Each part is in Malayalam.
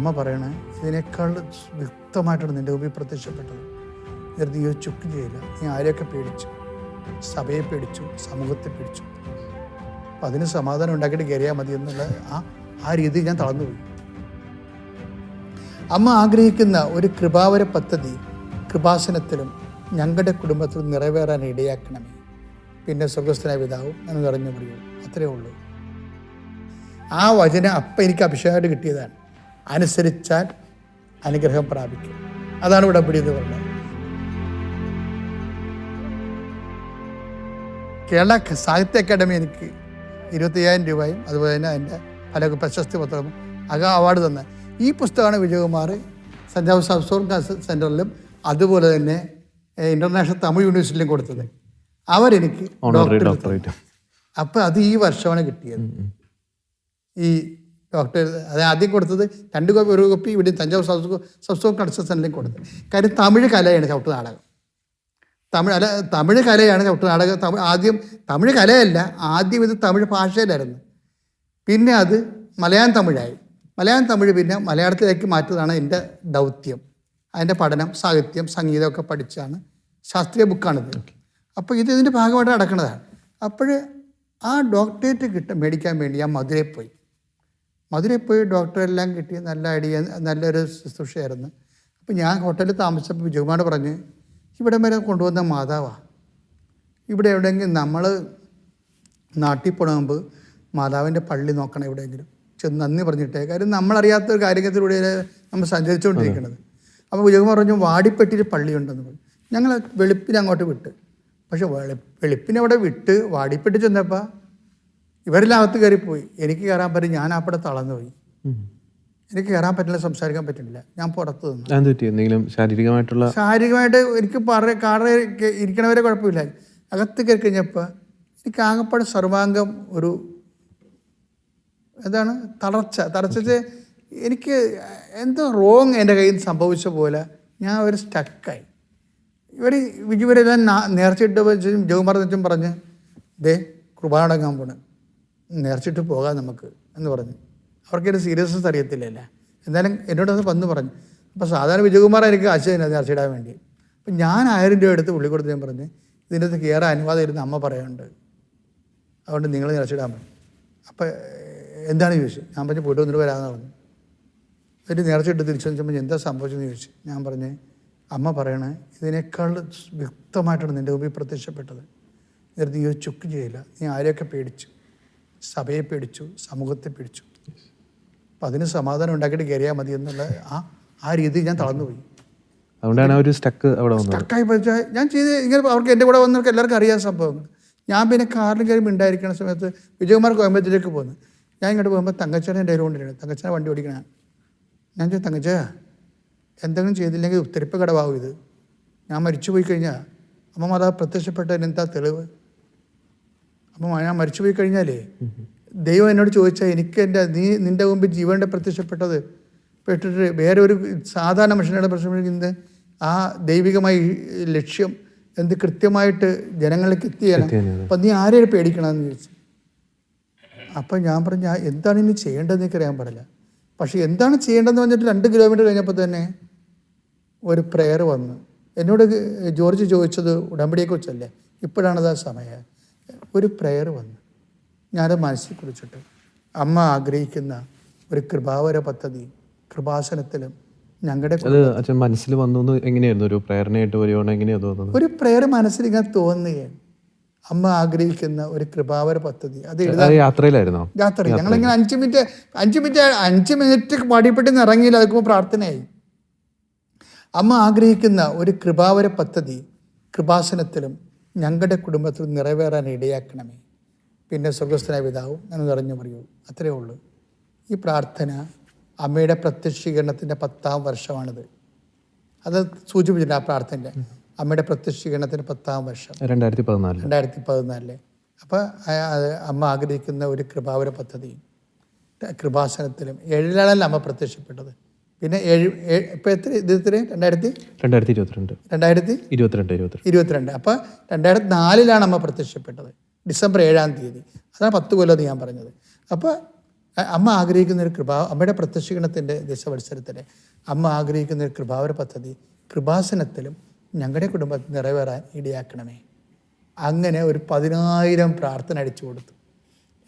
അമ്മ പറയണേ ഇതിനേക്കാൾ വ്യക്തമായിട്ടാണ് നിന്റെ മുമ്പിൽ പ്രത്യക്ഷപ്പെട്ടത്. എന്നിട്ട് നീ ചുക്ക് ചെയ്യില്ല. നീ ആരെയൊക്കെ പേടിച്ചു? സഭയെ പേടിച്ചു? സമൂഹത്തെ പേടിച്ചു? അപ്പം അതിന് സമാധാനം ഉണ്ടാക്കിയിട്ട് കയറിയാൽ മതി എന്നുള്ള ആ ആ രീതിയിൽ ഞാൻ തളർന്നുപോയി. അമ്മ ആഗ്രഹിക്കുന്ന ഒരു കൃപാവര പദ്ധതി കൃപാസനത്തിലും ഞങ്ങളുടെ കുടുംബത്തിലും നിറവേറാൻ ഇടയാക്കണമേ. പിന്നെ സ്വർഗസ്ഥനായ പിതാവും എന്ന് നിറഞ്ഞു പറയൂ അത്രയേ ഉള്ളൂ. ആ വചന അപ്പം എനിക്ക് അഭിഷേകമായിട്ട് കിട്ടിയതാണ്. അനുസരിച്ചാൽ അനുഗ്രഹം പ്രാപിക്കും. അതാണ് ഇവിടെ എന്ന് പറഞ്ഞത്. കേരള സാഹിത്യ അക്കാദമി എനിക്ക് ഇരുപത്തയ്യായിരം രൂപയും അതുപോലെ തന്നെ അതിന്റെ പല പ്രശസ്തി പത്രവും അക അവാർഡ് തന്നെ ഈ പുസ്തകമാണ് വിജയകുമാർ ജോസഫ് സംസ്കൃത സെന്ററിലും അതുപോലെ തന്നെ ഇന്റർനാഷണൽ തമിഴ് യൂണിവേഴ്സിറ്റിയിലും കൊടുത്തത്. അവരെനിക്ക് ഡോക്ടറേറ്റ് അപ്പോൾ അപ്പം അത് ഈ വർഷമാണ് കിട്ടിയത്. ഈ ഡോക്ടർ അത് ആദ്യം കൊടുത്തത് രണ്ട് കോപ്പി ഒരു കോപ്പി ഇവിടെ തഞ്ചാവൂർ സംസ്കൃത സംസ്കൃത കൾച്ചർ സെന്ററിലും കൊടുത്തത്. കാര്യം തമിഴ് കലയാണ് ചവിട്ട് നാടകം. തമിഴ് അല്ല തമിഴ് കലയാണ് ചവിട്ട് നാടകം. തമിഴ് ആദ്യം തമിഴ് കലയല്ല ആദ്യം ഇത് തമിഴ് ഭാഷയിലായിരുന്നു. പിന്നെ അത് മലയാളം തമിഴായി. മലയാളം തമിഴ് പിന്നെ മലയാളത്തിലേക്ക് മാറ്റിയതാണ് എന്റെ ദൗത്യം. അതിന്റെ പഠനം സാഹിത്യം സംഗീതമൊക്കെ പഠിച്ചാണ് ശാസ്ത്രീയ ബുക്കാണിത്. അപ്പോൾ ഇത് ഇതിന്റെ ഭാഗമായിട്ട് നടക്കുന്നതാണ്. അപ്പോൾ ആ ഡോക്ടറേറ്റ് കിട്ട മേടിക്കാൻ വേണ്ടി ഞാൻ മധുരയിൽ പോയി. മധുരയിൽ പോയി ഡോക്ടറെല്ലാം കിട്ടി. നല്ല ഐഡിയ നല്ലൊരു ശുശ്രൂഷയായിരുന്നു. അപ്പോൾ ഞാൻ ഹോട്ടലിൽ താമസിച്ചപ്പോൾ വിജയകുമാർ പറഞ്ഞ് ഇവിടെ വരെ കൊണ്ടുവന്ന മാതാവാ. ഇവിടെ എവിടെയെങ്കിലും നമ്മൾ നാട്ടിൽ പോണ മുമ്പ് മാതാവിന്റെ പള്ളി നോക്കണം എവിടെയെങ്കിലും. ചെന്ന് നന്ദി പറഞ്ഞിട്ടേ. കാര്യം നമ്മളറിയാത്ത ഒരു കാര്യത്തിലൂടെ നമ്മൾ സഞ്ചരിച്ചുകൊണ്ടിരിക്കുന്നത് അപ്പോൾ വിജയകുമാർ പറഞ്ഞു വാടിപ്പെട്ടിയിൽ പള്ളിയുണ്ടെന്ന് പറഞ്ഞു. ഞങ്ങൾ വെളുപ്പിന് അങ്ങോട്ട് വിട്ട്. പക്ഷെ വെളുപ്പിനെ അവിടെ വിട്ട് വാടിപ്പെട്ടി ചെന്നപ്പോൾ ഇവരെല്ലാം അകത്ത് കയറിപ്പോയി. എനിക്ക് കയറാൻ പറ്റും ഞാൻ അവിടെ തളർന്നു പോയി. എനിക്ക് കയറാൻ പറ്റില്ല സംസാരിക്കാൻ പറ്റുന്നില്ല ഞാൻ പുറത്ത് നിന്നു. ശാരീരികമായിട്ടുള്ള ശാരീരികമായിട്ട് എനിക്ക് പറ കാറ ഇരിക്കണവരെ കുഴപ്പമില്ല. അകത്ത് കയറി കഴിഞ്ഞപ്പോൾ എനിക്ക് ആകപ്പാട് സർവാംഗം ഒരു എന്താണ്? തളർച്ച. തളർച്ച എനിക്ക് എന്തോ റോങ് എന്റെ കയ്യിൽ നിന്ന് സംഭവിച്ച പോലെ ഞാൻ ഒരു സ്റ്റക്കായി ഇവർ ഇവരെല്ലാം നേർച്ചിട്ട് ജോമർ വെച്ചും പറഞ്ഞ് ദേ കൃപാടങ്ങാൻ പോണ്. നേർച്ചിട്ട് പോകാം നമുക്ക് എന്ന് പറഞ്ഞു. അവർക്കൊരു സീരിയസ്നെസ് അറിയത്തില്ലല്ലേ? എന്തായാലും എന്നോട് അത് വന്ന് പറഞ്ഞു. അപ്പോൾ സാധാരണ വിജയകുമാർ എനിക്ക് കാശ് തരുന്നത് നേർച്ചയിടാൻ വേണ്ടി. അപ്പം ഞാൻ ആയിരം രൂപ എടുത്ത് പുള്ളി കൊടുത്ത് ഞാൻ പറഞ്ഞ് ഇതിന്റെ അകത്ത് കയറാൻ അനുവാദം ഇരുന്ന് അമ്മ പറയുന്നുണ്ട്. അതുകൊണ്ട് നിങ്ങൾ നേർച്ചയിടാൻ പറഞ്ഞു. അപ്പോൾ എന്താണ് ചോദിച്ചു ഞാൻ പറഞ്ഞു പോയിട്ട് വന്നിട്ട് വരാമെന്ന് പറഞ്ഞു. എന്നിട്ട് നേർച്ചയിട്ട് തിരിച്ചു വെച്ചപ്പോൾ എന്താ സംഭവിച്ചെന്ന് ചോദിച്ചു. ഞാൻ പറഞ്ഞ് അമ്മ പറയണേ ഇതിനേക്കാൾ വ്യക്തമായിട്ടാണ് നിന്റെ മുമ്പിൽ പ്രത്യക്ഷപ്പെട്ടത്. എന്നിട്ട് നീ ചുക്ക് ചെയ്യില്ല. നീ ആരെയൊക്കെ പേടിച്ചു? സഭയെ പേടിച്ചു സമൂഹത്തെ പേടിച്ചു. അപ്പം അതിന് സമാധാനം ഉണ്ടാക്കിയിട്ട് കയറിയാൽ മതി എന്നുള്ള ആ ആ രീതി ഞാൻ തളർന്നുപോയി. അതുകൊണ്ടാണ് ഒരു സ്റ്റക്ക് അവിടെ സ്റ്റക്കായി പറ്റാ ഞാൻ ചെയ്ത് ഇങ്ങനെ അവർക്ക് എന്റെ കൂടെ വന്നവർക്ക് എല്ലാവർക്കും അറിയാൻ സംഭവങ്ങൾ ഞാൻ പിന്നെ കാറിൽ കയറി ഉണ്ടായിരിക്കുന്ന സമയത്ത് വിജയകുമാർ കോയമ്പത്തൂരിലേക്ക് പോകുന്നു ഞാൻ ഇങ്ങോട്ട് പോകുമ്പോൾ തങ്കച്ചനെ എന്റെ കൊണ്ടിരിക്കണം തങ്കച്ചനെ വണ്ടി ഓടിക്കണ ഞാൻ. ചോദിച്ചു തങ്കച്ച എന്തെങ്കിലും ചെയ്തില്ലെങ്കിൽ ഉത്തരപ്പ് കടവാകും ഇത്. ഞാൻ മരിച്ചു പോയി കഴിഞ്ഞാൽ അമ്മ മാതാവ് പ്രത്യക്ഷപ്പെട്ടതിന് എന്താ തെളിവ്? അപ്പം ഞാൻ മരിച്ചുപോയി കഴിഞ്ഞാലേ ദൈവം എന്നോട് ചോദിച്ചാൽ എനിക്ക് എന്റെ നീ നിന്റെ മുമ്പിൽ ജീവന്റെ പ്രത്യക്ഷപ്പെട്ടത് പെട്ടിട്ട് വേറെ ഒരു സാധാരണ മനുഷ്യനോട് പ്രത്യക്ഷപ്പെടുന്നത് ആ ദൈവികമായ ലക്ഷ്യം എന്ത് കൃത്യമായിട്ട് ജനങ്ങളിലേക്ക് എത്തിയാണ്. അപ്പം നീ ആരെയും പേടിക്കണമെന്ന് ചോദിച്ചു. അപ്പം ഞാൻ പറഞ്ഞു ഞാൻ എന്താണ് ഇനി ചെയ്യേണ്ടതെന്ന് എനിക്ക് അറിയാൻ പാടില്ല. പക്ഷേ എന്താണ് ചെയ്യേണ്ടതെന്ന് പറഞ്ഞിട്ട് രണ്ട് കിലോമീറ്റർ കഴിഞ്ഞപ്പോൾ തന്നെ ഒരു പ്രെയർ വന്നു. എന്നോട് ജോർജ് ചോദിച്ചത് ഉടമ്പടിയെക്കുറിച്ചല്ലേ? ഇപ്പോഴാണത് ആ സമയം. ഒരു പ്രെയർ വന്നു. ഞാനത് മനസ്സിൽ കുറിച്ചിട്ട്. അമ്മ ആഗ്രഹിക്കുന്ന ഒരു കൃപാവര പദ്ധതി കൃപാസനത്തിലും ഞങ്ങളുടെ അച്ഛൻ മനസ്സിൽ വന്നു എങ്ങനെയായിരുന്നു? ഒരു പ്രേരണയായിട്ട് വരുവാണോ? എങ്ങനെയാണ് തോന്നുന്നത്? ഒരു പ്രേയർ മനസ്സിൽ ഇങ്ങനെ തോന്നുകയാണ്. അമ്മ ആഗ്രഹിക്കുന്ന ഒരു കൃപാവര പദ്ധതി. അത് യാത്രയിലായിരുന്നോ? യാത്ര ഞങ്ങളിങ്ങനെ അഞ്ച് മിനിറ്റ് അഞ്ച് മിനിറ്റ് അഞ്ച് മിനിറ്റ് പാടിപ്പെട്ട് ഇറങ്ങിയില്ല. അതൊക്കെ പ്രാർത്ഥനയായി. അമ്മ ആഗ്രഹിക്കുന്ന ഒരു കൃപാവര പദ്ധതി കൃപാസനത്തിലും ഞങ്ങളുടെ കുടുംബത്തിൽ നിറവേറാൻ ഇടയാക്കണമേ. പിന്നെ സ്വർഗസ്ഥനായ പിതാവും എന്ന് നിറഞ്ഞു പറയൂ അത്രയേ ഉള്ളൂ. ഈ പ്രാർത്ഥന അമ്മയുടെ പ്രത്യക്ഷീകരണത്തിന്റെ പത്താം വർഷമാണിത്. അത് സൂചിപ്പിച്ചിട്ടുണ്ട് ആ പ്രാർത്ഥന്റെ അമ്മയുടെ പ്രത്യക്ഷീകരണത്തിന്റെ പത്താം വർഷം. രണ്ടായിരത്തി പതിനാല് രണ്ടായിരത്തി പതിനാലിൽ അപ്പോൾ അമ്മ ആഗ്രഹിക്കുന്ന ഒരു കൃപാവര പദ്ധതി കൃപാസനത്തിലും ഏഴിലാണല്ലോ അമ്മ പ്രത്യക്ഷപ്പെട്ടത്. പിന്നെ ഏഴ് ഇപ്പോൾ എത്ര ഇത് എത്ര രണ്ടായിരത്തി? രണ്ടായിരത്തി ഇരുപത്തിരണ്ട്. രണ്ടായിരത്തി? ഇരുപത്തിരണ്ട് ഇരുപത്തിരണ്ട്. ഇരുപത്തിരണ്ട്. അപ്പോൾ രണ്ടായിരത്തി നാലിലാണ് അമ്മ പ്രത്യക്ഷപ്പെട്ടത്. ഡിസംബർ ഏഴാം തീയതി. അതാണ് പത്ത് കൊല്ലം എന്ന് ഞാൻ പറഞ്ഞത്. അപ്പോൾ അമ്മ ആഗ്രഹിക്കുന്ന ഒരു കൃപാ അമ്മയുടെ പ്രത്യക്ഷീകരണത്തിന്റെ ദശവത്സരത്തിലെ അമ്മ ആഗ്രഹിക്കുന്ന ഒരു കൃപാവര പദ്ധതി കൃപാസനത്തിലും ഞങ്ങളുടെ കുടുംബത്തിൽ നിറവേറാൻ ഇടയാക്കണമേ. അങ്ങനെ ഒരു പതിനായിരം പ്രാർത്ഥന അടിച്ചു കൊടുത്തു.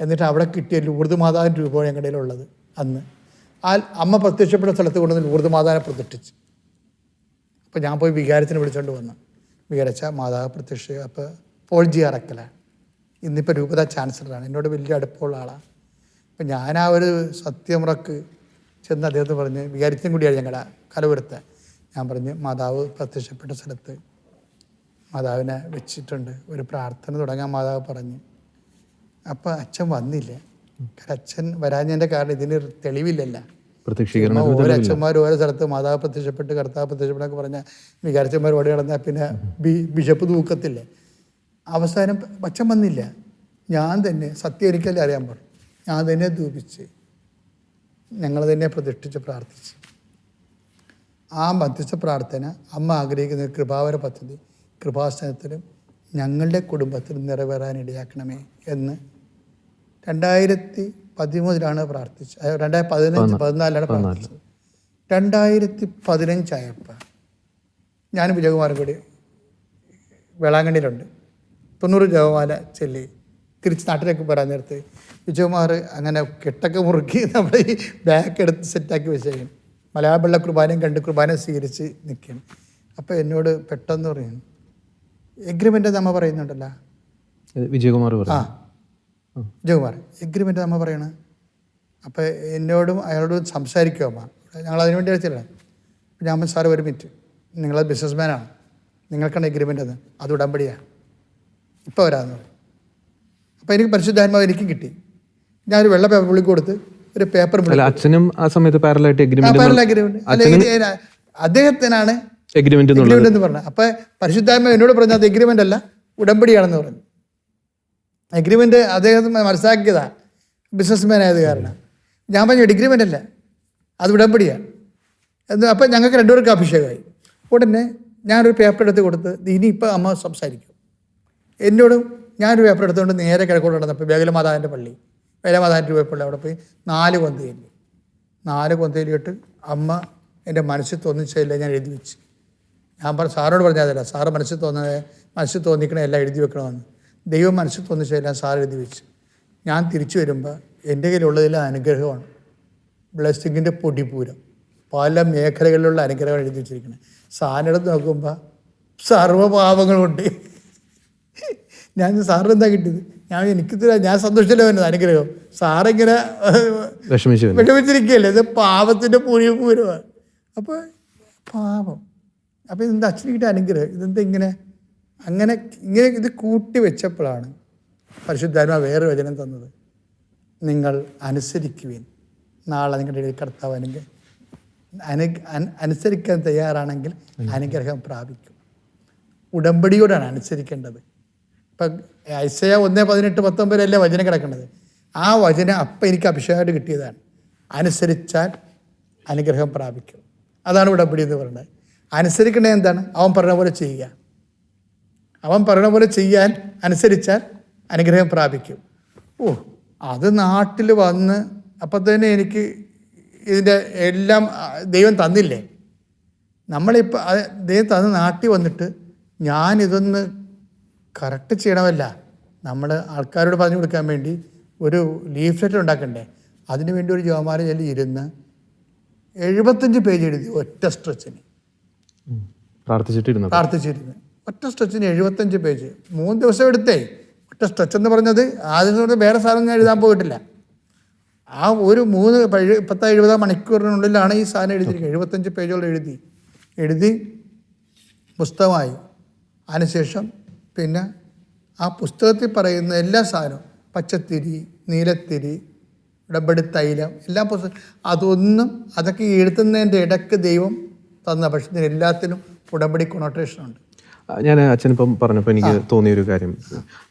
എന്നിട്ട് അവിടെ കിട്ടിയ ലൂർദ് മാതാവിന്റെ രൂപമാണ് ഞങ്ങളുടെ ഉള്ളത് അന്ന്. ആ അമ്മ പ്രത്യക്ഷപ്പെട്ട സ്ഥലത്ത് കൊണ്ടുവന്ന് ലൂർദ് മാതാവിനെ പ്രതിഷ്ഠിച്ചു അപ്പോൾ ഞാൻ പോയി വികാരത്തിന് വിളിച്ചുകൊണ്ട് വന്നു. വികാരച്ച മാതാവ് പ്രത്യക്ഷ അപ്പോൾ പോൾ ജി അറക്കലാണ് ഇന്നിപ്പോൾ രൂപത ചാൻസലറാണ്. എന്നോട് വലിയ അടുപ്പമുള്ള ആളാണ് അപ്പം ഞാൻ ആ ഒരു സത്യമുറക്ക് ചെന്ന് അദ്ദേഹത്തിന് പറഞ്ഞ് വികാരത്തിനും കൂടിയാണ് ഞങ്ങളുടെ കലപുരത്തെ ഞാൻ പറഞ്ഞ് മാതാവ് പ്രത്യക്ഷപ്പെട്ട സ്ഥലത്ത് മാതാവിനെ വെച്ചിട്ടുണ്ട്. ഒരു പ്രാർത്ഥന തുടങ്ങാൻ മാതാവ് പറഞ്ഞ്. അപ്പം അച്ഛൻ വന്നില്ല. അച്ഛൻ വരാഞ്ഞതിന്റെ കാരണം ഇതിന് തെളിവില്ലല്ല. ഓരോ അച്ഛന്മാർ ഓരോ സ്ഥലത്ത് മാതാവ് പ്രത്യക്ഷപ്പെട്ട് കർത്താവ് പ്രത്യക്ഷപ്പെട്ടൊക്കെ പറഞ്ഞ വികാരച്ചന്മാർ ഓടി നടന്നാൽ പിന്നെ ബി ബിഷപ്പ് തൂക്കത്തില്ലേ. അവസാനം അച്ഛൻ വന്നില്ല. ഞാൻ തന്നെ സത്യം എനിക്കല്ലേ അറിയാൻ പാടും ഞാൻ തന്നെ ധൂപിച്ച് ഞങ്ങൾ തന്നെ പ്രതിഷ്ഠിച്ച് പ്രാർത്ഥിച്ച്. ആ മധ്യസ്ഥ പ്രാർത്ഥന അമ്മ ആഗ്രഹിക്കുന്ന കൃപാവര പദ്ധതി കൃപാസനത്തിലും ഞങ്ങളുടെ കുടുംബത്തിലും നിറവേറാൻ ഇടയാക്കണമേ എന്ന് രണ്ടായിരത്തി പതിമൂന്നിലാണ് പ്രാർത്ഥിച്ചത്. അതായത് രണ്ടായിരത്തി പതിനഞ്ച് പതിനാലിലാണ് പ്രാർത്ഥിച്ചത്. രണ്ടായിരത്തി പതിനഞ്ചായപ്പോൾ ഞാനും വിജയകുമാരും കൂടി വേളാങ്കണ്ണിയിലുണ്ട്. തൊണ്ണൂറ് ജപമാല ചെല്ലി തിരിച്ച് നാട്ടിലേക്ക് പോരാൻ നേരത്ത് വിജയകുമാർ അങ്ങനെ കെട്ടൊക്കെ മുറുക്കി നമ്മുടെ ഈ ബാക്ക് എടുത്ത് സെറ്റാക്കി വെച്ചേക്കും. മലയാള കുർബാനയും കണ്ട് കുർബാനയും സ്വീകരിച്ച് നിൽക്കുകയാണ് അപ്പോൾ എന്നോട് പെട്ടെന്ന് പറയുന്നു എഗ്രിമെന്റ് നമ്മൾ പറയുന്നുണ്ടല്ലോ? വിജയകുമാർ ആ. വിജയകുമാർ എഗ്രിമെന്റ് നമ്മൾ പറയണ. അപ്പോൾ എന്നോടും അയാളോടും സംസാരിക്കുക അമ്മ. ഞങ്ങൾ അതിന് വേണ്ടി അയച്ചില്ല ഞാൻ സാർ സാറ് ഒരു മിനിറ്റ് നിങ്ങൾ ബിസിനസ്മാനാണ് നിങ്ങൾക്കാണ് എഗ്രിമെന്റ് എന്ന് അത് ഉടമ്പടിയാണ് ഇപ്പോൾ വരാമെന്ന് പറയും. അപ്പോൾ എനിക്ക് പരിശുദ്ധാത്മാവ് എനിക്കും കിട്ടി. ഞാനൊരു വെള്ള പേപ്പർ പുള്ളി കൊടുത്ത് ഒരു പേപ്പർ അച്ഛനും ആ സമയത്ത് പാരലായിട്ട് എഗ്രിമെന്റ് അദ്ദേഹത്തിനാണ് എഗ്രിമെന്റ് എന്ന് പറഞ്ഞത്. അപ്പൊ പരിശുദ്ധാത്മാവ് എന്നോട് പറഞ്ഞത് എഗ്രിമെന്റ് അല്ല ഉടമ്പടിയാണെന്ന് പറഞ്ഞു. എഗ്രിമെന്റ് അദ്ദേഹം മനസ്സിലാക്കിയതാ. ബിസിനസ്മാൻ ആയത് കാരണം. ഞാൻ പറഞ്ഞു എഗ്രിമെന്റ് അല്ല. അത് ഉടമ്പടിയാണ് എന്ന് അപ്പം ഞങ്ങൾക്ക് രണ്ടുപേർക്ക് അഭിഷേകമായി. ഉടനെ ഞാനൊരു പേപ്പർ എടുത്ത് കൊടുത്ത് ഇനിയിപ്പോൾ അമ്മ സംസാരിക്കും. എന്നോടും ഞാനൊരു പേപ്പർ എടുത്തുകൊണ്ട് നേരെ കിഴക്കോട്ട് നടന്നപ്പോൾ വേഗലമാതാവിന്റെ പള്ളി. വേഗലമാതാവിന്റെ രൂപപ്പള്ളി അവിടെ പോയി നാല് കൊന്തയില്ല നാല് കൊന്തയിലിട്ട് അമ്മ എന്റെ മനസ്സിൽ തോന്നിച്ചില്ല ഞാൻ എഴുതി വെച്ച്. ഞാൻ പറഞ്ഞു സാറിനോട് പറഞ്ഞതല്ല സാറ് മനസ്സിൽ തോന്നുന്നത് മനസ്സിൽ തോന്നിക്കണേ എല്ലാം എഴുതി വെക്കണമെന്ന്. ദൈവം മനസ്സിൽ തോന്നിച്ചതെല്ലാം സാർ എഴുതി വെച്ച്. ഞാൻ തിരിച്ചു വരുമ്പോൾ എന്റെ കയ്യിലുള്ളതെല്ലാം അനുഗ്രഹമാണ്. ബ്ലെസ്സിങ്ങിന്റെ പൊടിപൂരം. പല മേഖലകളിലുള്ള അനുഗ്രഹം എഴുതി വെച്ചിരിക്കുന്നത് സാറിനടുത്ത് നോക്കുമ്പോൾ സർവപാപങ്ങളുണ്ട് ഞാൻ സാറിന് എന്താ കിട്ടിയത്? ഞാൻ എനിക്ക് തരാം ഞാൻ സന്തോഷിച്ചല്ലോ വരുന്നത് അനുഗ്രഹം. സാറിങ്ങനെ. വിഷമിച്ചിരിക്കുകയല്ലേ? ഇത് പാപത്തിന്റെ പൂരിയ പൂരമാണ് അപ്പോൾ പാപം. അപ്പോൾ ഇതെന്താ? അച്ഛന് കിട്ടിയ അനുഗ്രഹം. ഇതെന്താ ഇങ്ങനെ? അങ്ങനെ ഇങ്ങനെ ഇത് കൂട്ടി വെച്ചപ്പോഴാണ് പരിശുദ്ധാത്മ വേറെ വചനം തന്നത്. നിങ്ങൾ അനുസരിക്കുവിൻ. നാളെ നിങ്ങളുടെ ഇടയിൽ കർത്താവ് അനുഗ്രഹം അനു അന- അനുസരിക്കാൻ തയ്യാറാണെങ്കിൽ അനുഗ്രഹം പ്രാപിക്കും. ഉടമ്പടിയോടാണ് അനുസരിക്കേണ്ടത്. ഇപ്പം ഐസയ ഒന്ന് പതിനെട്ട് പത്തൊമ്പതിലല്ലേ വചനം കിടക്കുന്നത്? ആ വചനം അപ്പം എനിക്ക് അഭിഷേകമായിട്ട് കിട്ടിയതാണ്. അനുസരിച്ചാൽ അനുഗ്രഹം പ്രാപിക്കും. അതാണ് ഉടമ്പടി എന്ന് പറയുന്നത്. അനുസരിക്കേണ്ടത് എന്താണ്? അവൻ പറഞ്ഞ പോലെ ചെയ്യുക. അവൻ പറയണ പോലെ ചെയ്യാൻ അനുസരിച്ചാൽ അനുഗ്രഹം പ്രാപിക്കും. ഓ അത് നാട്ടിൽ വന്ന് അപ്പം തന്നെ എനിക്ക് ഇതിന്റെ എല്ലാം ദൈവം തന്നില്ലേ? നമ്മളിപ്പോൾ ദൈവം തന്ന് നാട്ടിൽ വന്നിട്ട് ഞാനിതൊന്ന് കറക്റ്റ് ചെയ്യണമല്ല. നമ്മൾ ആൾക്കാരോട് പറഞ്ഞു കൊടുക്കാൻ വേണ്ടി ഒരു ലീഫ്ലെറ്റ് ഉണ്ടാക്കണ്ടേ? അതിനു വേണ്ടി ഒരു ജോമാല ചൊല്ലി ഇരുന്ന് എഴുപത്തഞ്ച് പേജ് എഴുതി ഒറ്റ സ്ട്രെച്ചിന്. പ്രാർത്ഥിച്ചിട്ടിരുന്നു പ്രാർത്ഥിച്ചിരുന്നു. ഒറ്റ സ്ട്രെച്ചിന് എഴുപത്തഞ്ച് പേജ്. മൂന്ന് ദിവസം എടുത്തേ. ഒറ്റ സ്ട്രെച്ച് എന്ന് പറഞ്ഞത് ആദ്യം തൊട്ട് വേറെ സാധനം ഞാൻ എഴുതാൻ പോയിട്ടില്ല. ആ ഒരു മൂന്ന് പത്ത് എഴുപതാം മണിക്കൂറിനുള്ളിലാണ് ഈ സാധനം എഴുതിയിരിക്കുന്നത്. എഴുപത്തഞ്ച് പേജുകൾ എഴുതി. എഴുതി പുസ്തകമായി. അതിനുശേഷം പിന്നെ ആ പുസ്തകത്തിൽ പറയുന്ന എല്ലാ സാധനവും. പച്ചത്തിരി നീലത്തിരി ഇടപെടി തൈലം എല്ലാ പുസ്തകം അതൊന്നും അതൊക്കെ എഴുതുന്നതിന്റെ ഇടയ്ക്ക് ദൈവം തന്ന പക്ഷെ ഇതിന് എല്ലാത്തിനും ഉടമ്പടി കൊണോട്ടേഷൻ ഉണ്ട്. ഞാൻ അച്ഛനിപ്പം പറഞ്ഞപ്പോൾ എനിക്ക് തോന്നിയ ഒരു കാര്യം.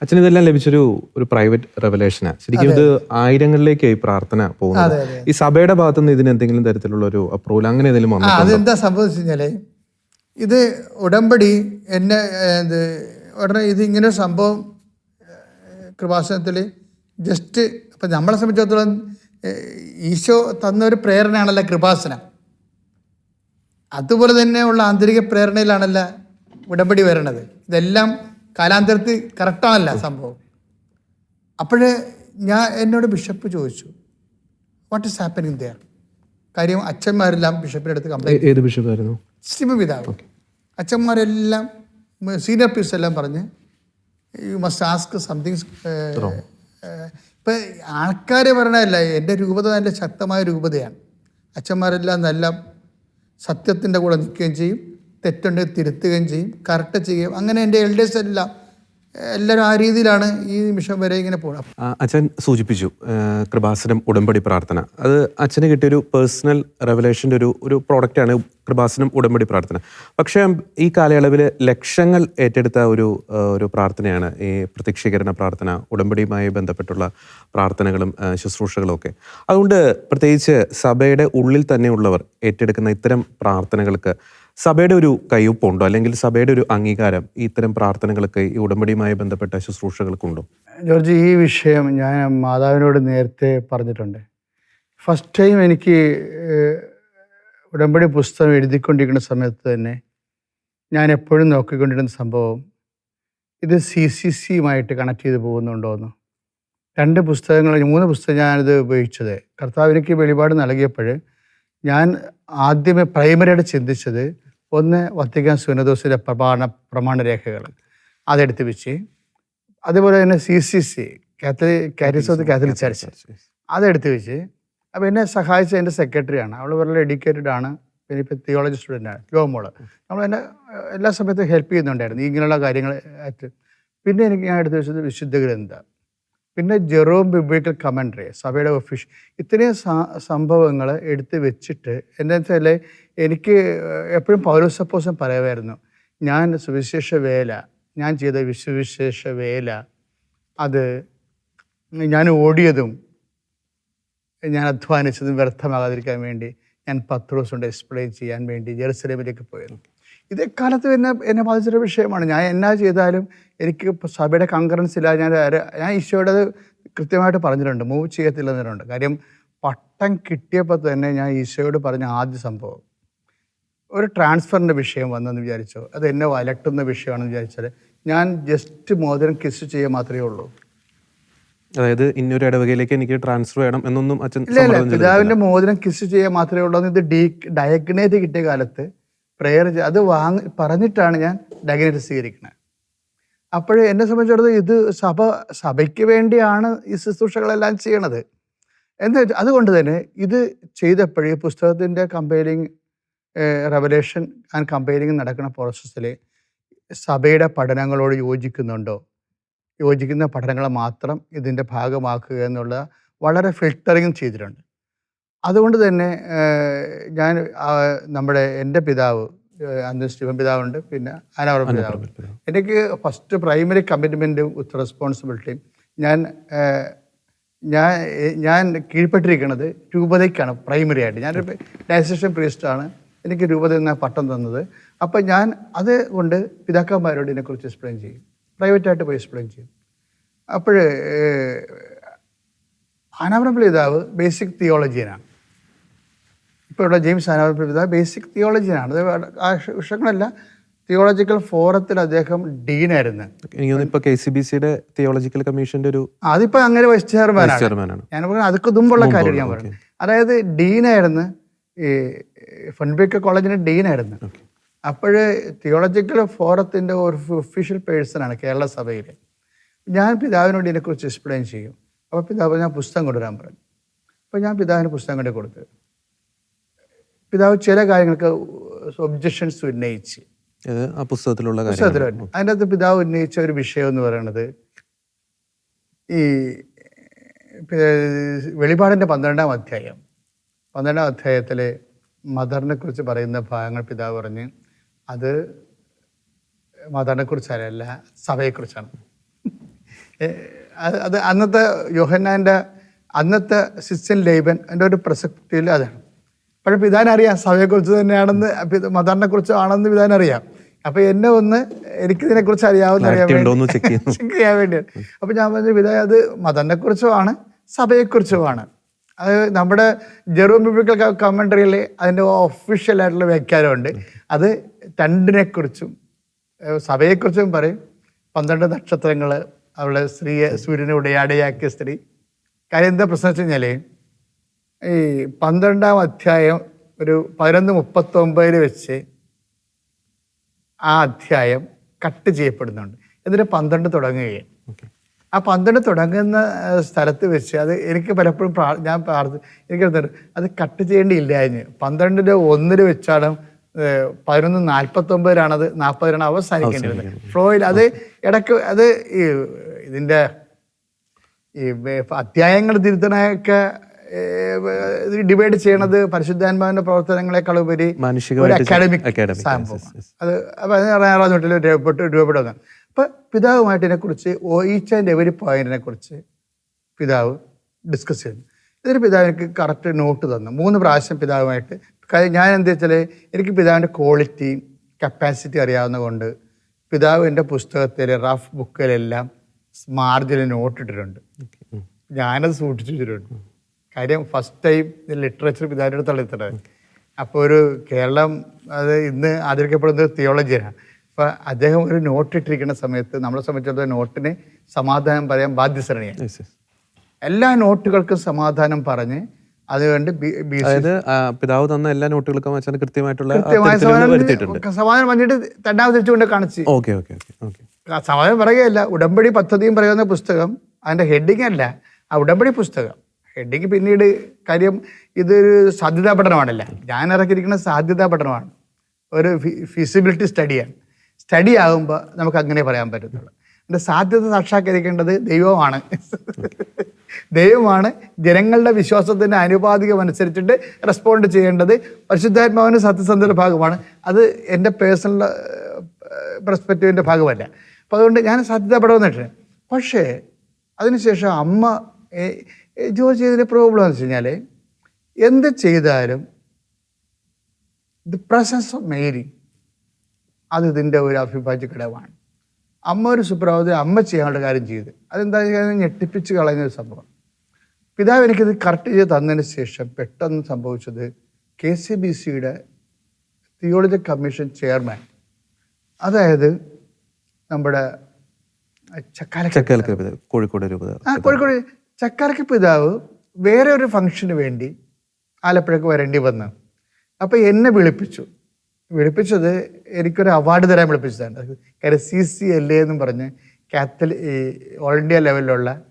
അച്ഛൻ ഇതെല്ലാം ലഭിച്ചൊരു ഒരു പ്രൈവറ്റ് റെവലേഷനാണ് ശരിക്കും ഇത് ആയിരങ്ങളിലേക്കായി പ്രാർത്ഥന പോകുന്നത്. ഈ സഭയുടെ ഭാഗത്തുനിന്ന് ഇതിന് എന്തെങ്കിലും തരത്തിലുള്ള ഒരു അപ്രൂവൽ അങ്ങനെ എന്തെങ്കിലും വന്നു അതെന്താ സംഭവിച്ചു ഇത് ഉടമ്പടി എന്നെ ഇത് ഉടനെ ഇത് ഇങ്ങനെ ഒരു സംഭവം കൃപാസനത്തിൽ ജസ്റ്റ് ഇപ്പം നമ്മളെ സംബന്ധിച്ചിടത്തോളം ഈശോ തന്ന ഒരു പ്രേരണയാണല്ലോ കൃപാസനം. അതുപോലെ തന്നെയുള്ള ആന്തരിക പ്രേരണയിലാണല്ലോ ഉടമ്പടി വരണത് ഇതെല്ലാം കാലാന്തരത്തിൽ കറക്റ്റാണല്ല സംഭവം. അപ്പോൾ ഞാൻ എന്നോട് ബിഷപ്പ് ചോദിച്ചു വാട്ട് ഇസ് ഹാപ്പനിങ് ദയർ കാര്യം അച്ഛന്മാരെല്ലാം ബിഷപ്പിന്റെ അടുത്ത് കംപ്ലൈന്റ് ഏത് ബിഷപ്പായിരുന്നു? സ്റ്റിമ പിതാവ്. അച്ഛന്മാരെല്ലാം സീനിയർ പീസ് എല്ലാം പറഞ്ഞ് യു മസ്റ്റ് ആസ്ക് സംതിങ് ഇപ്പം ആൾക്കാരെ പറയണതല്ല എന്റെ രൂപത നല്ല ശക്തമായ രൂപതയാണ്. അച്ഛന്മാരെല്ലാം നല്ല സത്യത്തിന്റെ കൂടെ നിൽക്കുകയും ചെയ്യും. തെറ്റുണ്ടെങ്കിൽ തിരുത്തുകയും ചെയ്യും കറക്റ്റ് ചെയ്യുകയും അങ്ങനെ എന്റെ എൽഡേഴ്സ് എല്ലാം എല്ലാവരും ആ രീതിയിലാണ് ഈ നിമിഷം വരെ ഇങ്ങനെ പോകണം അച്ഛൻ സൂചിപ്പിച്ചു കൃപാസനം ഉടമ്പടി പ്രാർത്ഥന. അത് അച്ഛന് കിട്ടിയൊരു പേഴ്സണൽ റെവലേഷന്റെ ഒരു ഒരു പ്രോഡക്റ്റാണ് കൃപാസനം ഉടമ്പടി പ്രാർത്ഥന. പക്ഷേ ഈ കാലയളവിൽ ലക്ഷങ്ങൾ ഏറ്റെടുത്ത ഒരു ഒരു പ്രാർത്ഥനയാണ് ഈ പ്രത്യക്ഷീകരണ പ്രാർത്ഥന ഉടമ്പടിയുമായി ബന്ധപ്പെട്ടുള്ള പ്രാർത്ഥനകളും ശുശ്രൂഷകളും ഒക്കെ. അതുകൊണ്ട് പ്രത്യേകിച്ച് സഭയുടെ ഉള്ളിൽ തന്നെയുള്ളവർ ഏറ്റെടുക്കുന്ന ഇത്തരം പ്രാർത്ഥനകൾക്ക് സഭയുടെ ഒരു കയ്യൊപ്പുണ്ടോ? അല്ലെങ്കിൽ സഭയുടെ ഒരു അംഗീകാരം ഇത്തരം പ്രാർത്ഥനകളൊക്കെ ഈ ഉടമ്പടിയുമായി ബന്ധപ്പെട്ട ശുശ്രൂഷകൾക്കുണ്ടോ? ജോർജ് ഈ വിഷയം ഞാൻ മാതാവിനോട് നേരത്തെ പറഞ്ഞിട്ടുണ്ട്. ഫസ്റ്റ് ടൈം എനിക്ക് ഉടമ്പടി പുസ്തകം എഴുതിക്കൊണ്ടിരിക്കുന്ന സമയത്ത് തന്നെ ഞാൻ എപ്പോഴും നോക്കിക്കൊണ്ടിരുന്ന സംഭവം ഇത് സി സി സിയുമായിട്ട് കണക്ട് ചെയ്ത് പോകുന്നുണ്ടോയെന്ന് രണ്ട് പുസ്തകങ്ങൾ മൂന്ന് പുസ്തകം ഞാനിത് ഉപയോഗിച്ചത്. കർത്താവ് എനിക്ക് വെളിപാട് നൽകിയപ്പോൾ ഞാൻ ആദ്യമേ പ്രൈമറിയായിട്ട് ചിന്തിച്ചത് ഒന്ന് വത്തിക്കാൻ സുനദോസിലെ പ്രമാണ പ്രമാണരേഖകൾ അതെടുത്ത് വെച്ച് അതുപോലെ തന്നെ C C C Catholic CHARIS of the Catholic church അതെടുത്ത് വെച്ച് അപ്പോൾ എന്നെ സഹായിച്ച എന്റെ സെക്രട്ടറിയാണ്. അവൾ വളരെ എഡ്യൂക്കേറ്റഡ് ആണ്. പിന്നെ ഇപ്പോൾ തിയോളജി സ്റ്റുഡന്റാണ് യോമോൾ നമ്മൾ എന്നെ എല്ലാ സമയത്തും ഹെൽപ്പ് ചെയ്യുന്നുണ്ടായിരുന്നു. ഇങ്ങനെയുള്ള കാര്യങ്ങൾ ആയിട്ട്. പിന്നെ എനിക്ക് ഞാൻ എടുത്ത് വെച്ചത് വിശുദ്ധ ഗ്രന്ഥ. പിന്നെ ജെറോം ബിബ്ലിക്കൽ കമൻട്രി സഭയുടെ ഒഫീഷ്യൽ ഇത്രയും സംഭവങ്ങൾ എടുത്തു വെച്ചിട്ട് എന്താ വെച്ചാൽ എനിക്ക് എപ്പോഴും പൗരസപ്പോസം പറയുമായിരുന്നു ഞാൻ സുവിശേഷ വേല ഞാൻ ചെയ്ത വിശ്വവിശേഷ വേല അത് ഞാൻ ഓടിയതും ഞാൻ അധ്വാനിച്ചതും വ്യർത്ഥമാകാതിരിക്കാൻ വേണ്ടി ഞാൻ പത്ത് ദിവസം കൊണ്ട് എക്സ്പ്ലെയിൻ ചെയ്യാൻ വേണ്ടി ജെറുസലേമിലേക്ക് പോയത് ഇതേ കാലത്ത് എന്നെ എന്നെ ബാധിച്ചൊരു വിഷയമാണ്. ഞാൻ എന്നാ ചെയ്താലും എനിക്ക് സഭയുടെ കങ്കറൻസ് ഇല്ല. ഞാൻ ഞാൻ ഈശോയുടെ കൃത്യമായിട്ട് പറഞ്ഞിട്ടുണ്ട്. മൂവ് ചെയ്യത്തില്ലെന്നിട്ടുണ്ട് കാര്യം പട്ടം കിട്ടിയപ്പോൾ തന്നെ ഞാൻ ഈശോയോട് പറഞ്ഞ ആദ്യ സംഭവം. ഒരു ട്രാൻസ്ഫറിന്റെ വിഷയം വന്നെന്ന് വിചാരിച്ചോ? അത് എന്നെ വലട്ടുന്ന വിഷയമാണെന്ന് വിചാരിച്ചാൽ ഞാൻ ജസ്റ്റ് മോതിരം കിസ് ചെയ്യുക മാത്രമേ ഉള്ളൂ. അതായത് ഇന്നൊരു ഇടവകയിലേക്ക് എനിക്ക് ട്രാൻസ്ഫർ വേണം എന്നൊന്നും അച്ഛൻ. പിതാവിന്റെ മോചനം കിസ് ചെയ്യാൻ മാത്രമേ ഉള്ളൂ ഇത് ഡീ ഡയഗ്നേറ്റ് കിട്ടിയ കാലത്ത് പ്രെയർ അത് വാങ്ങി പറഞ്ഞിട്ടാണ് ഞാൻ ഡയഗ്നേറ്റ് സ്വീകരിക്കുന്നത് അപ്പോഴേ എന്നെ സംബന്ധിച്ചിടത്തോളം ഇത് സഭ സഭയ്ക്ക് വേണ്ടിയാണ് ഈ ശുശ്രൂഷകളെല്ലാം ചെയ്യണത്. എന്ന് അതുകൊണ്ട് തന്നെ ഇത് ചെയ്തപ്പോഴേ പുസ്തകത്തിന്റെ കമ്പയറിങ് റെവലേഷൻ ആൻഡ് കമ്പയറിങ് നടക്കുന്ന പ്രോസസ്സിൽ സഭയുടെ പഠനങ്ങളോട് യോജിക്കുന്നുണ്ടോ? യോജിക്കുന്ന പഠനങ്ങൾ മാത്രം ഇതിന്റെ ഭാഗമാക്കുക എന്നുള്ള വളരെ ഫിൽട്ടറിങ് ചെയ്തിട്ടുണ്ട്. അതുകൊണ്ട് തന്നെ ഞാൻ നമ്മുടെ എന്റെ പിതാവ് അന്ന് സ്റ്റീഫൻ പിതാവുണ്ട് പിന്നെ അനാവറ പിതാവ്. എനിക്ക് ഫസ്റ്റ് പ്രൈമറി കമ്മിറ്റ്മെന്റും വിത്ത് റെസ്പോൺസിബിലിറ്റിയും ഞാൻ ഞാൻ ഞാൻ കീഴ്പ്പെട്ടിരിക്കുന്നത് രൂപതയ്ക്കാണ് പ്രൈമറി ആയിട്ട്. ഞാനൊരു ഡയസേഷൻ പ്രീസ്റ്റാണ് എനിക്ക് രൂപത എന്ന പട്ടം തന്നത്. അപ്പം ഞാൻ അതുകൊണ്ട് പിതാക്കന്മാരോട് ഇതിനെക്കുറിച്ച് എക്സ്പ്ലെയിൻ ചെയ്യും. പ്രൈവറ്റായിട്ട് പോയി എക്സ്പ്ലെയിൻ ചെയ്യും. അപ്പോൾ അനാവരം പിതാവ് ബേസിക് തിയോളജിയനാണ് ഇപ്പോൾ ഇവിടെ ജെയിംസ് അനാവരം പിതാവ് ബേസിക് തിയോളജിയനാണ് അത് ആ വിഷയങ്ങളല്ല തിയോളജിക്കൽ ഫോറത്തിൽ അദ്ദേഹം ഡീനായിരുന്നു. എനിക്ക് കെ സി ബി സിയുടെ തിയോളജിക്കൽ കമ്മീഷന്റെ ഒരു അതിപ്പോൾ അങ്ങനെ വൈസ് ചെയർമാനാണ് ഞാൻ പറഞ്ഞു അതൊക്കെ മുമ്പുള്ള കാര്യം ഞാൻ പറഞ്ഞു. അതായത് ഡീനായിരുന്നു ഈ ഫൺബേക്ക് കോളേജിന്റെ ഡീനായിരുന്നു. അപ്പോൾ തിയോളജിക്കൽ ഫോറത്തിന്റെ ഒരു ഒഫീഷ്യൽ പേഴ്സണാണ് കേരള സഭയിലെ. ഞാൻ പിതാവിനോട് ഇതിനെക്കുറിച്ച് എക്സ്പ്ലെയിൻ ചെയ്യും. അപ്പോൾ പിതാവ് ഞാൻ പുസ്തകം കൊണ്ടുവരാൻ പറഞ്ഞു. അപ്പോൾ ഞാൻ പിതാവിന് പുസ്തകം കൊണ്ട് കൊടുത്തു പിതാവ് ചില കാര്യങ്ങൾക്ക് ഒബ്ജക്ഷൻസ് ഉന്നയിച്ച്. ആ പുസ്തകത്തിലുള്ള പുസ്തകത്തിൽ അതിന്റെ അകത്ത് പിതാവ് ഉന്നയിച്ച ഒരു വിഷയം എന്ന് പറയുന്നത് ഈ വെളിപാടിന്റെ പന്ത്രണ്ടാം അധ്യായം. പന്ത്രണ്ടാം അധ്യായത്തിലെ മദറിനെ കുറിച്ച് പറയുന്ന ഭാഗങ്ങൾ പിതാവ് പറഞ്ഞ് അത് മദറിനെ കുറിച്ചല്ല സഭയെക്കുറിച്ചാണ് അത് അന്നത്തെ യോഹന്നാന്റെ അന്നത്തെ സിസ്റ്റൻ ലേബൻ എന്റെ ഒരു പ്രസക്തിയിൽ അതാണ്. അപ്പോൾ പിതാനറിയാം സഭയെക്കുറിച്ച് തന്നെയാണെന്ന് മദറിനെ കുറിച്ച് ആണെന്ന് പിതാനറിയാം അപ്പൊ എന്നെ ഒന്ന് എനിക്കിതിനെക്കുറിച്ച് അറിയാവുന്ന അറിയാൻ വേണ്ടി- ചെക്ക് ചെയ്യാൻ വേണ്ടിയാണ്. അപ്പൊ ഞാൻ പറഞ്ഞു പിതാ അത് മദറിനെ കുറിച്ചുമാണ് സഭയെക്കുറിച്ചുമാണ് അത് നമ്മുടെ ജെറൂം ബിബിക്കൽ കമൻട്രിയിൽ അതിന്റെ ഒഫീഷ്യൽ ആയിട്ടുള്ള വ്യാഖ്യാനമുണ്ട്. അത് രണ്ടിനെക്കുറിച്ചും സഭയെക്കുറിച്ചും പറയും. പന്ത്രണ്ട് നക്ഷത്രങ്ങൾ അവളെ സ്ത്രീയെ സൂര്യനെ ഉടയാടയാക്കിയ സ്ത്രീ. കാര്യം എന്താ പ്രശ്നം വെച്ച് കഴിഞ്ഞാൽ ഈ പന്ത്രണ്ടാം അധ്യായം ഒരു പതിനൊന്ന് മുപ്പത്തൊമ്പതിൽ വെച്ച് ആ അധ്യായം കട്ട് ചെയ്യപ്പെടുന്നുണ്ട്. എന്നിട്ട് പന്ത്രണ്ട് തുടങ്ങുകയാണ്. ആ പന്തണ് തുടങ്ങുന്ന സ്ഥലത്ത് വെച്ച് അത് എനിക്ക് പലപ്പോഴും പ്രാ ഞാൻ പ്രാർത്ഥി എനിക്ക് അത് കട്ട് ചെയ്യേണ്ടിയില്ലായിരുന്നു പന്ത്രണ്ടിന്റെ ഒന്നിൽ വെച്ചാണ് പതിനൊന്ന് നാൽപ്പത്തൊമ്പതിലാണ് അത് നാൽപ്പതിലാണ് അവസാനിക്കേണ്ടത്. ഫ്ലോയിൽ അത് ഇടയ്ക്ക് അത് ഈ ഇതിന്റെ ഈ അധ്യായങ്ങൾ തിരുത്തണയൊക്കെ ഡിവൈഡ് ചെയ്യണത് പരിശുദ്ധാത്മാവിന്റെ പ്രവർത്തനങ്ങളെക്കാൾ ഉപരി ഒരു അക്കാഡമിക് സംഭവം. അത് ആറാം നൂറ്റിൽ രൂപപ്പെട്ട് രൂപപ്പെടുന്നത് അപ്പൊ ഓ ഈച്ച് ആൻഡ് എവരി പോയിന്റിനെ കുറിച്ച് പിതാവ് ഡിസ്കസ് ചെയ്യുന്നു. ഇതിന് പിതാവ് എനിക്ക് കറക്റ്റ് നോട്ട് തന്നു. മൂന്ന് പ്രാവശ്യം പിതാവുമായിട്ട് ഞാൻ എന്താ വെച്ചാൽ എനിക്ക് പിതാവിന്റെ ക്വാളിറ്റി കപ്പാസിറ്റി അറിയാവുന്ന കൊണ്ട് പിതാവ് എന്റെ പുസ്തകത്തിൽ റഫ് ബുക്കിലെല്ലാം മാർജിൽ നോട്ട് ഇട്ടിട്ടുണ്ട്. ഞാനത് സൂക്ഷിച്ചു വെച്ചിട്ടുണ്ട് കാര്യം ഫസ്റ്റ് ടൈം ലിറ്ററേച്ചർ പിതാവിന്റെ അടുത്തുള്ള തള്ളിത്തത് അപ്പോൾ ഒരു കേരളം അത് ഇന്ന് ആദരിക്കപ്പെടുന്നത് തിയോളജിയാണ് അപ്പോൾ അദ്ദേഹം ഒരു നോട്ട് ഇട്ടിരിക്കുന്ന സമയത്ത് നമ്മളെ സംബന്ധിച്ചിടത്തോളം നോട്ടിന് സമാധാനം പറയാൻ ബാധ്യസ്ഥരണിയാണ് യെസ് യെസ് എല്ലാ നോട്ടുകൾക്കും സമാധാനം പറഞ്ഞ് അതുകൊണ്ട് അതായത് പിതാവ് തന്ന എല്ലാ നോട്ടുകൾക്കും അച്ഛൻ കൃത്യമായിട്ടുള്ള സമാധാനം പറഞ്ഞിട്ട് തന്നാവതിരിച്ചുകൊണ്ട് തിരിച്ചുകൊണ്ട് കാണിച്ച്. ഓക്കെ ഓക്കെ സമാധാനം പറയുകയല്ല. ഉടമ്പടി പദ്ധതിയും പറയുന്ന പുസ്തകം അതിന്റെ ഹെഡിങ് അല്ല. ആ ഉടമ്പടി പുസ്തകം. ഹെഡിങ് പിന്നീട് കാര്യം ഇതൊരു സാധ്യതാ പഠനമാണല്ല. ഞാൻ ഇറക്കിയിരിക്കുന്ന സാധ്യതാ പഠനമാണ്. ഒരു ഫിസിബിലിറ്റി സ്റ്റഡിയാണ് സ്റ്റഡി നമുക്ക് അങ്ങനെ പറയാൻ പറ്റത്തുള്ളൂ. എന്റെ സാധ്യത സാക്ഷാത്കരിക്കേണ്ടത് ദൈവമാണ്. ദൈവമാണ് ജനങ്ങളുടെ വിശ്വാസത്തിന്റെ അനുപാതികം അനുസരിച്ചിട്ട് റെസ്പോണ്ട് ചെയ്യേണ്ടത്. പരിശുദ്ധാത്മാവിന് സത്യസന്ധയുടെ ഭാഗമാണ്. അത് എന്റെ പേഴ്സണൽ പെർസ്പെക്റ്റീവിന്റെ ഭാഗമല്ല. അപ്പോൾ അതുകൊണ്ട് ഞാൻ സാധ്യത പഠനം പക്ഷേ അതിനുശേഷം അമ്മ ജോലി ചെയ്തതിന്റെ പ്രോബ്ലം എന്ന് വെച്ച് കഴിഞ്ഞാൽ എന്ത് ചെയ്താലും ദി പ്രസൻസ് ഓഫ് മേരി അത് ഇതിന്റെ ഒരു അഭിഭാജ്യ ഘടകമാണ്. അമ്മ ഒരു സുപ്രഭാതത്തിൽ അമ്മ ചെയ്യാനുള്ള കാര്യം ചെയ്ത്. അതെന്താ ഞെട്ടിപ്പിച്ച് കളയുന്ന ഒരു സംഭവം. പിതാവ് എനിക്കിത് കറക്റ്റ് ചെയ്ത് തന്നതിന് ശേഷം പെട്ടെന്ന് സംഭവിച്ചത് കെ സി ബി സിയുടെ തിയോളജി കമ്മീഷൻ ചെയർമാൻ അതായത് നമ്മുടെ ചക്കാലക്ക കോഴിക്കോട് ആ കോഴിക്കോട് ചക്കാലക്ക പിതാവ് വേറെ ഒരു ഫംഗ്ഷന് വേണ്ടി ആലപ്പുഴക്ക് വരേണ്ടി വന്നു. അപ്പോൾ എന്നെ വിളിപ്പിച്ചു. വിളിപ്പിച്ചത് എനിക്കൊരു അവാർഡ് തരാൻ വിളിപ്പിച്ചതാണ്. കാര്യം സി സി എൽ എ എന്നും പറഞ്ഞ് കാത്തലിക് ഓൾ ഇന്ത്യ ലെവലിലുള്ള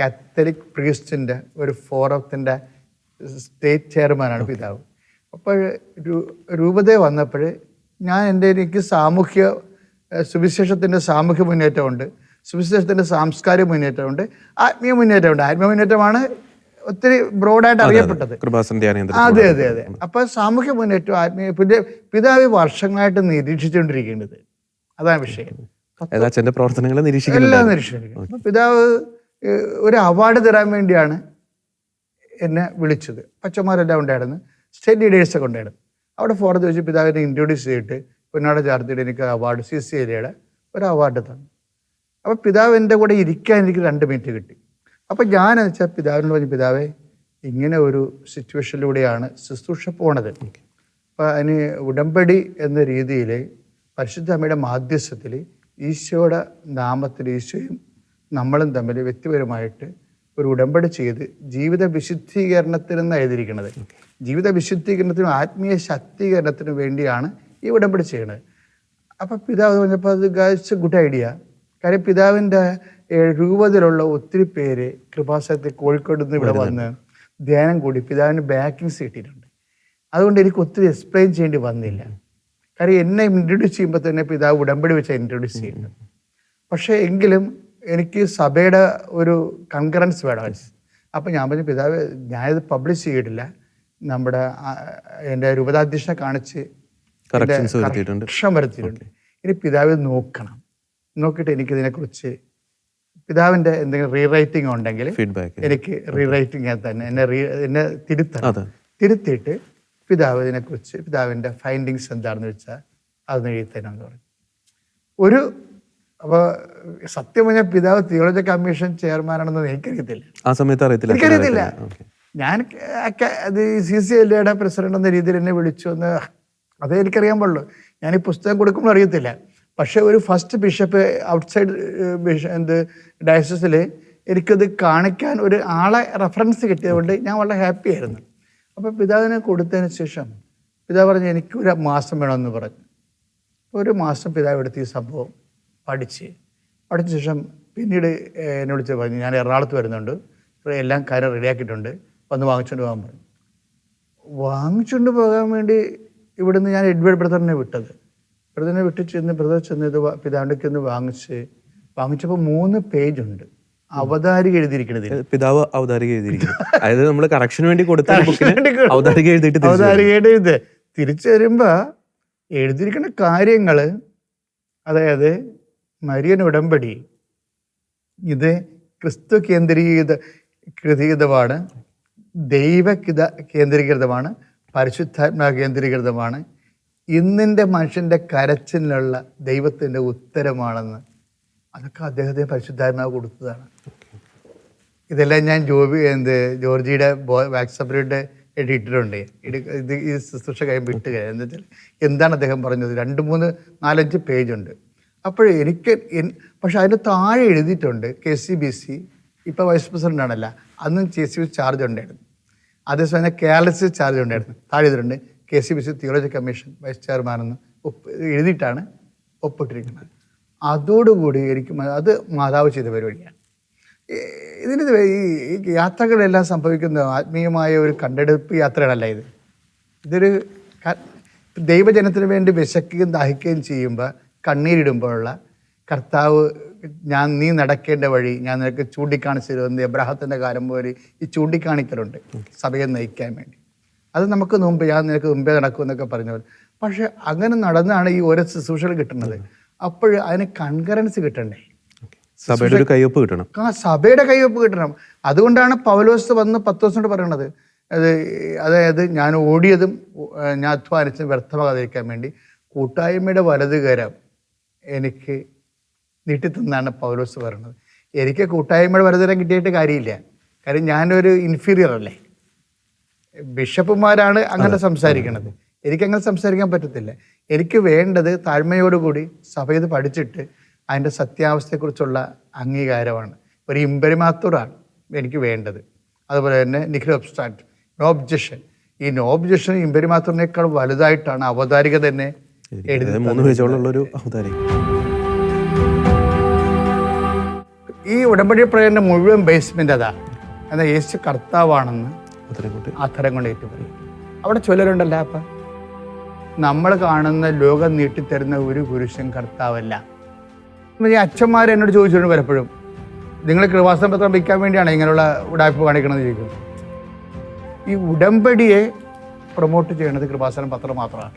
കാത്തലിക് പ്രീസ്റ്റിന്റെ ഒരു ഫോറത്തിന്റെ സ്റ്റേറ്റ് ചെയർമാനാണ് പിതാവ്. അപ്പോൾ രൂ- രൂപതയെ വന്നപ്പോൾ ഞാൻ എന്റെ എനിക്ക് സാമൂഹ്യ സുവിശേഷത്തിന്റെ സാമൂഹ്യ മുന്നേറ്റമുണ്ട്. സുവിശേഷത്തിന്റെ സാംസ്കാരിക മുന്നേറ്റമുണ്ട്. ആത്മീയ മുന്നേറ്റമുണ്ട്. ആത്മീയ മുന്നേറ്റമാണ് ഒത്തിരി ബ്രോഡായിട്ട് അറിയപ്പെട്ടത്. അതെ അതെ അതെ. അപ്പൊ സാമൂഹ്യ മുന്നേറ്റം ആത്മീയ പിന്നെ പിതാവ് വർഷങ്ങളായിട്ട് നിരീക്ഷിച്ചുകൊണ്ടിരിക്കേണ്ടത് അതാണ് വിഷയം. അച്ഛന്റെ പ്രവർത്തനങ്ങളെ എല്ലാം നിരീക്ഷിക്കും പിതാവ് ഒരു അവാർഡ് തരാൻ വേണ്ടിയാണ് എന്നെ വിളിച്ചത്. പച്ചമാരെല്ലാം ഉണ്ടായിരുന്നു. സ്റ്റേറ്റ് ലീഡേഴ്സ് ഒക്കെ ഉണ്ടായിരുന്നു. അവിടെ ഫോറത്ത് വെച്ച് പിതാവിനെ ഇൻട്രൊഡ്യൂസ് ചെയ്തിട്ട് പൊന്നാട ചാർത്തിയുടെ എനിക്ക് അവാർഡ് സി സി ഏരിയയുടെ ഒരു അവാർഡ് തന്നു. അപ്പോൾ പിതാവ് എന്റെ കൂടെ ഇരിക്കാൻ എനിക്ക് രണ്ട് മിനിറ്റ് കിട്ടി. അപ്പോൾ ഞാൻ വെച്ചാൽ പിതാവിനോട് പറഞ്ഞു പിതാവേ ഇങ്ങനെ ഒരു സിറ്റുവേഷനിലൂടെയാണ് ശുശ്രൂഷ പോണത്. അപ്പോൾ അതിന് ഉടമ്പടി എന്ന രീതിയിൽ പരിശുദ്ധ അമ്മയുടെ മാധ്യസ്ഥത്തിൽ ഈശോയുടെ നാമത്തിൽ ഈശോയും നമ്മളും തമ്മിൽ വ്യക്തിപരമായിട്ട് ഒരു ഉടമ്പടി ചെയ്ത് ജീവിത വിശുദ്ധീകരണത്തിനെന്ന് എഴുതിയിരിക്കുന്നത് ജീവിത വിശുദ്ധീകരണത്തിനും ആത്മീയ ശക്തീകരണത്തിനും വേണ്ടിയാണ് ഈ ഉടമ്പടി ചെയ്യുന്നത് അപ്പം പിതാവ് പറഞ്ഞപ്പോൾ അത് ഗുഡ് ഐഡിയ കാര്യം പിതാവിന്റെ രൂപത്തിലുള്ള ഒത്തിരി പേര് കൃപാസനത്തിൽ കോഴിക്കോട് നിന്ന് ഇവിടെ വന്ന് ധ്യാനം കൂടി പിതാവിന് ബാക്കിങ്സ് കിട്ടിയിട്ടുണ്ട്. അതുകൊണ്ട് എനിക്ക് ഒത്തിരി എക്സ്പ്ലെയിൻ ചെയ്യേണ്ടി വന്നില്ല. കാര്യം എന്നെ ഇൻട്രൊഡ്യൂസ് ചെയ്യുമ്പോൾ തന്നെ പിതാവ് ഉടമ്പടി വെച്ചാൽ ഇൻട്രൊഡ്യൂസ് ചെയ്യുന്നത് പക്ഷേ എങ്കിലും എനിക്ക് സഭയുടെ ഒരു കൺകറൻസ് വേണം. അപ്പം ഞാൻ പറഞ്ഞു പിതാവ് ഞാനിത് പബ്ലിഷ് ചെയ്തിട്ടില്ല. നമ്മുടെ എന്റെ രൂപതാധ്യക്ഷനെ കാണിച്ച് Corrections വരുത്തിയിട്ടുണ്ട്. ഇനി പിതാവ് നോക്കണം. നോക്കിയിട്ട് എനിക്ക് ഇതിനെക്കുറിച്ച് പിതാവിന്റെ എന്തെങ്കിലും റീറൈറ്റിംഗ് ഉണ്ടെങ്കിൽ ഫീഡ്ബാക്ക് എനിക്ക് റീറൈറ്റിംഗ് തന്നെ എന്നെ റീ എന്നെ തിരുത്തണം. തിരുത്തിയിട്ട് പിതാവ് ഇതിനെക്കുറിച്ച് പിതാവിന്റെ ഫൈൻഡിങ്സ് എന്താണെന്ന് വെച്ചാൽ അത് എഴുതി എന്ന് പറഞ്ഞു. ഒരു അപ്പോൾ സത്യം പറഞ്ഞാൽ പിതാവ് തിയോളജി കമ്മീഷൻ ചെയർമാനാണെന്ന് എനിക്കറിയത്തില്ല. ആ സമയത്ത് അറിയത്തില്ല. എനിക്കറിയത്തില്ല. ഞാൻ അത് സി സി എൽ എയുടെ പ്രസിഡന്റ് എന്ന രീതിയിൽ എന്നെ വിളിച്ചു എന്ന് അതേ എനിക്കറിയാൻ പാടുള്ളൂ. ഞാൻ ഈ പുസ്തകം കൊടുക്കുമ്പോൾ അറിയത്തില്ല. പക്ഷേ ഒരു ഫസ്റ്റ് ബിഷപ്പ് ഔട്ട്സൈഡ് ബിഷ എന്ത് ഡയസസിൽ എനിക്കത് കാണിക്കാൻ ഒരു ആളെ റെഫറൻസ് കിട്ടിയതുകൊണ്ട് ഞാൻ വളരെ ഹാപ്പി ആയിരുന്നു. അപ്പോൾ പിതാവിനെ കൊടുത്തതിന് ശേഷം പിതാവ് പറഞ്ഞു എനിക്ക് ഒരു മാസം വേണമെന്ന് പറഞ്ഞു. ഒരു മാസം പിതാവ് എടുത്ത് ഈ സംഭവം പഠിച്ച്. പഠിച്ച ശേഷം പിന്നീട് എന്നെ വിളിച്ച് പറഞ്ഞു. ഞാൻ എറണാകുളത്ത് വരുന്നുണ്ട്. എല്ലാം കാര്യം റെഡിയാക്കിയിട്ടുണ്ട് വന്ന് വാങ്ങിച്ചുകൊണ്ട് പോകാൻ പറഞ്ഞു. വാങ്ങിച്ചുകൊണ്ട് പോകാൻ വേണ്ടി ഇവിടുന്ന് ഞാൻ എഡ്വേർഡ് ബ്രദറിനെ വിട്ടത്. ബ്രദറിനെ വിട്ട് ചെന്ന് ബ്രദർ ചെന്ന് ഇത് പിതാവിന്റെ ഒന്ന് വാങ്ങിച്ച് വാങ്ങിച്ചപ്പോൾ മൂന്ന് പേജ് ഉണ്ട് അവതാരിക എഴുതിയിരിക്കണത് പിതാവ് അവതാരിക എഴുതിയിരിക്കുന്നു. അതായത് നമ്മൾ കറക്ഷൻ വേണ്ടി കൊടുത്ത അവതാരിക എഴുതിയിട്ട്. അവതാരികയുടെ ഇത്. തിരിച്ചു വരുമ്പോ എഴുതിയിരിക്കുന്ന കാര്യങ്ങൾ അതായത് മരിയൻ ഉടമ്പടി ഇത് ക്രിസ്തു കേന്ദ്രീകൃത കൃതീകൃതമാണ് ദൈവകിത കേന്ദ്രീകൃതമാണ് പരിശുദ്ധാത്മ കേന്ദ്രീകൃതമാണ് ഇന്നിന്റെ മനുഷ്യന്റെ കരച്ചിലുള്ള ദൈവത്തിന്റെ ഉത്തരമാണെന്ന് അതൊക്കെ അദ്ദേഹത്തിന് പരിശുദ്ധാത്മാവ് കൊടുത്തതാണ്. ഇതെല്ലാം ഞാൻ ജോബി എന്ത് ജോർജിയുടെ ബോ എഡിറ്റിട്ടുണ്ട് ഇത് ഈ ശുശ്രൂഷ ഇട്ട് കഴിയാം എന്ന് വെച്ചാൽ എന്താണ് അദ്ദേഹം പറഞ്ഞത്? രണ്ട് മൂന്ന് നാലഞ്ച് പേജുണ്ട്. അപ്പോൾ എനിക്ക് പക്ഷെ അതിന് താഴെ എഴുതിയിട്ടുണ്ട് കെ സി ബി സി ഇപ്പോൾ വൈസ് പ്രസിഡന്റ് ആണല്ല. അന്നും ബി ചാർജ് ഉണ്ടായിരുന്നു അതേസമയം കേരളത്തിൽ ചാർജ് ഉണ്ടായിരുന്നു താഴെ എഴുതിയിട്ടുണ്ട് K C B C theology commission vice chairman എന്ന് ഒപ്പ് എഴുതിയിട്ടാണ് ഒപ്പിട്ടിരിക്കുന്നത്. അതോടുകൂടി എനിക്ക് അത് മാതാവ് ചെയ്ത പരിപാടിയാണ്. ഇതിന് ഈ യാത്രകളെല്ലാം സംഭവിക്കുന്ന ആത്മീയമായ ഒരു കണ്ടെടുപ്പ് യാത്രകളല്ല ഇത്. ഇതൊരു ദൈവജനത്തിന് വേണ്ടി വിശക്കുകയും ദാഹിക്കുകയും ചെയ്യുമ്പോൾ കണ്ണീരിടുമ്പോഴുള്ള കർത്താവ് ഞാൻ നീ നടക്കേണ്ട വഴി ഞാൻ നിനക്ക് ചൂണ്ടിക്കാണിച്ചു തരുമെന്ന് എബ്രാഹത്തിന്റെ കാലം പോലെ ഈ ചൂണ്ടിക്കാണിക്കലുണ്ട്. സഭയെ നയിക്കാൻ വേണ്ടി. അത് നമുക്ക് മുമ്പ് ഞാൻ നിനക്ക് മുമ്പേ നടക്കുമെന്നൊക്കെ പറഞ്ഞ പോലെ. പക്ഷെ അങ്ങനെ നടന്നാണ് ഈ ഓരോ ശുശ്രൂഷകൾ കിട്ടുന്നത്. അപ്പോൾ അതിന് കൺകറൻസ് കിട്ടണ്ടേ? സഭയുടെ ഒരു കയ്യൊപ്പ് കിട്ടണം. ആ സഭയുടെ കയ്യൊപ്പ് കിട്ടണം. അതുകൊണ്ടാണ് പൗലോസ് വന്ന് പത്ത് ദിവസം കൊണ്ട് പറയണത്. അത് അതായത് ഞാൻ ഓടിയതും ഞാൻ അധ്വാനിച്ചതും വ്യർത്ഥമാകാതിരിക്കാൻ വേണ്ടി കൂട്ടായ്മയുടെ വലതുകരം എനിക്ക് നീട്ടിത്തന്നാണ് പൗലോസ് പറയുന്നത് എനിക്ക് കൂട്ടായ്മയുടെ വലതുകരം കിട്ടിയിട്ട് കാര്യമില്ല. കാര്യം ഞാനൊരു ഇൻഫീരിയർ അല്ലേ? ബിഷപ്പുമാരാണ് അങ്ങനെ സംസാരിക്കുന്നത് എനിക്ക് അങ്ങനെ സംസാരിക്കാൻ പറ്റത്തില്ല. എനിക്ക് വേണ്ടത് താഴ്മയോടുകൂടി സഭയിൽ പഠിച്ചിട്ട് അതിന്റെ സത്യാവസ്ഥയെക്കുറിച്ചുള്ള അംഗീകാരമാണ്. ഒരു ഇമ്പരിമാത്തൂറാണ് എനിക്ക് വേണ്ടത്. അതുപോലെ തന്നെ നിഖിൽ ഒബ്സ്റ്റാൻഡ് നോ ഒബ്ജക്ഷൻ. ഈ നോ ഒബ്ജക്ഷൻ ഇമ്പരിമാത്തൂറിനേക്കാൾ വലുതായിട്ടാണ് അവതാരിക തന്നെ എഴുതുന്നത് മൂന്ന് അവതാരിക. ഈ ഉടമ്പടി പ്രകടനം മുഴുവൻ ബേസ്മെന്റ് അതാ. എന്നാൽ യേശു കർത്താവാണെന്ന് അത്തരം കൊണ്ട് ഏറ്റു പറയും അവിടെ ചൊല്ലലുണ്ടല്ലോ അപ്പ. നമ്മൾ കാണുന്ന ലോകം നീട്ടിത്തരുന്ന ഒരു പുരുഷൻ കർത്താവല്ല. ഈ അച്ഛന്മാർ എന്നോട് ചോദിച്ചിട്ടുണ്ട് പലപ്പോഴും. നിങ്ങൾ കൃപാസന പത്രം വയ്ക്കാൻ വേണ്ടിയാണ് ഇങ്ങനെയുള്ള ഉടായ്പ കാണിക്കണമെന്ന് ചോദിക്കുന്നത് ഈ ഉടമ്പടിയെ പ്രൊമോട്ട് ചെയ്യണത് കൃപാസനം പത്രം മാത്രമാണ്.